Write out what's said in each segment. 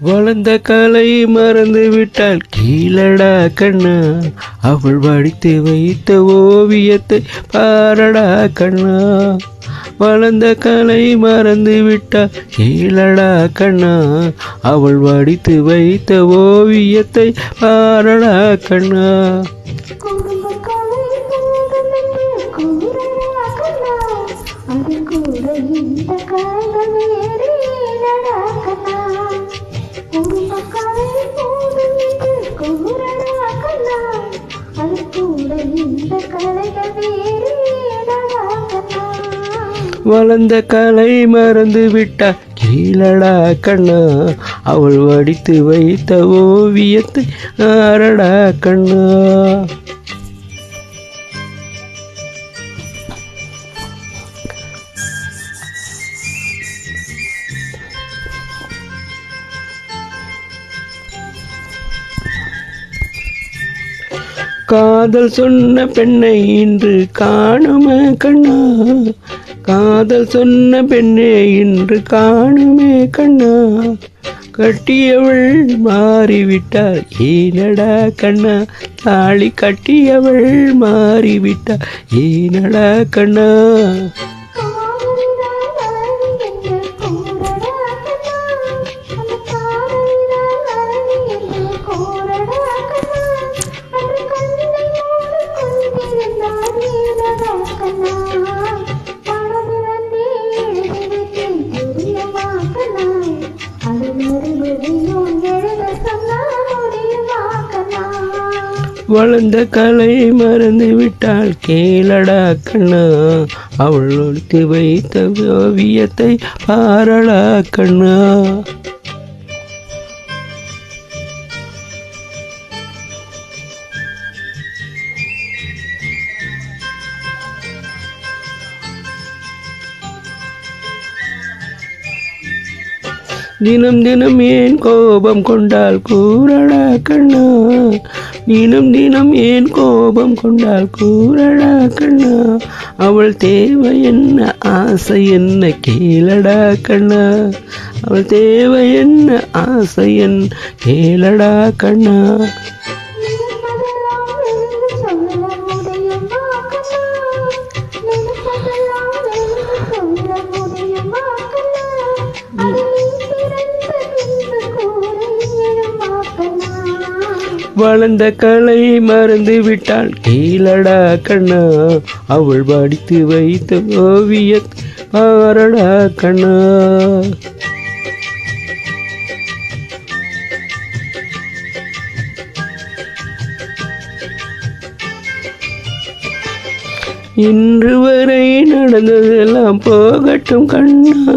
வளர்ந்த கலை மறந்து விட்டால் கீழடா கண்ணா. அவள் வடித்து வைத்த ஓவியத்தை பாரடா கண்ணா. வளர்ந்த கலை மறந்து விட்டால் கீழடா கண்ணா. அவள் வடித்து வைத்த ஓவியத்தை பாரடா கண்ணா. அது கூட இந்த கலைகள் வேறு ஏனடா வளர்ந்த கலை மறந்து விட்டா கீழடா கண்ணா அவள் வடித்து வைத்த ஓவியத்தை ஆரடா கண்ணா. காதல் சொன்ன பெண்ணை இன்று காணுமே கண்ணா. காதல் சொன்ன பெண்ணை இன்று காணுமே கண்ணா. கட்டியவள் மாறிவிட்டாள் ஏனடா கண்ணா. தாளி கட்டியவள் மாறிவிட்டாள் ஏனடா கண்ணா. வளர்ந்த கலை மறந்து விட்டாள் கேளடா கண்ணா. அவள் ஒழித்து வைத்த ஓவியத்தை பாரடா கண்ணா. தினம் தினம் ஏன் கோபம் கொண்டால் கூறடா கண்ணா. தினம் தினம் ஏன் கோபம் கொண்டால் கூறடா கண்ணா? அவள் தேவை என்ன? ஆசை என்ன? கேளடா கண்ணா. அவள் தேவை என்ன? ஆசை என் கேளடா கண்ணா? வளர்ந்த கலை மறந்து விட்டாள். கீழடா கண்ணா அவள் படித்து வைத்த ஓவிய பாரடா கண்ணா. இன்று வரை நடந்ததெல்லாம் போகட்டும் கண்ணா.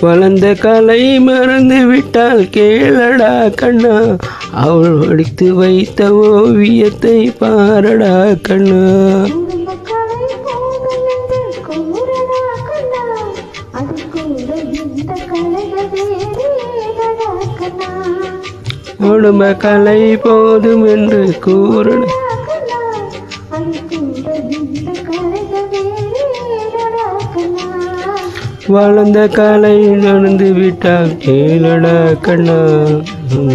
வளர்ந்த கலை மறந்து விட்டால் கேளடா கண்ணா. அவள் வடித்து வைத்த ஓவியத்தை பாரடா கண்ணா. குடும்ப கலை போதும் என்று கூறணும். வளர்ந்த காலை நடந்து விட்டால் கேளடா கண்ணா.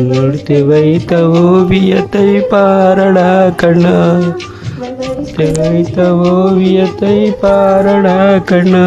வடித்து வைத்த ஓவியத்தை பாரடா கண்ணா. வைத்த ஓவியத்தை பாரடா கண்ணா.